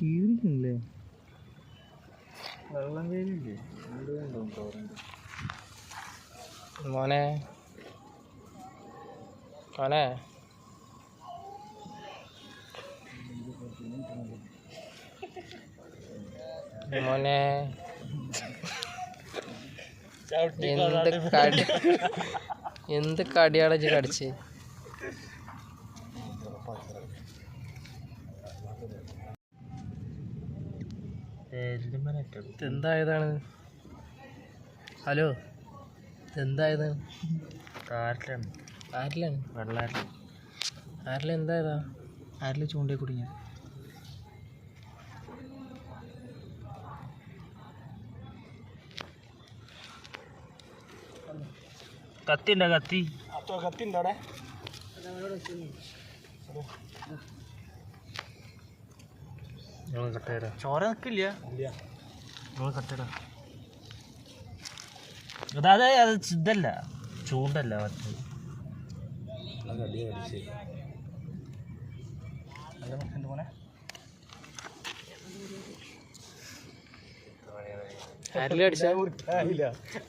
കീറിക്കുന്നില്ലേ വെള്ളം വേലില്ലേ മോനെ. മോനെ. മോനെ. എന്ത് കടി എന്ത് ഇജ്ജ് കടിച്ച്? എന്തായതാണ് ഹലോ? എന്തായതാണ് ആരിലാണ് ആരിലാണ് വെള്ളാറ്റിൽ ആരിൽ എന്തായതാ? ആരിൽ ചൂണ്ടി കുടുങ്ങിയ കത്തി? ഉണ്ടോ കത്തി കത്തി ചോര നിൽക്കില്ല കട്ടയിടാ അതായത് അത് ഇതല്ല ചൂണ്ടല്ല മറ്റേ.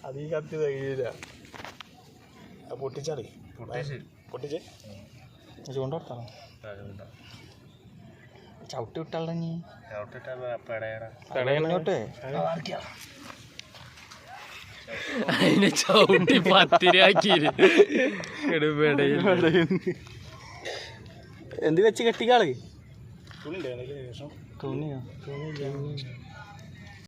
അത് ഈ കത്തി തകയില്ല പൊട്ടിച്ച് ചൂണ്ട. കൊടുത്താണോ ചവിട്ടി വിട്ടാളെ നീ അതിനെ ചവിട്ടി പത്തിരിയാക്കി എന്ത് വെച്ച് കെട്ടിക്കാൾ? തുണിയോ? തുണി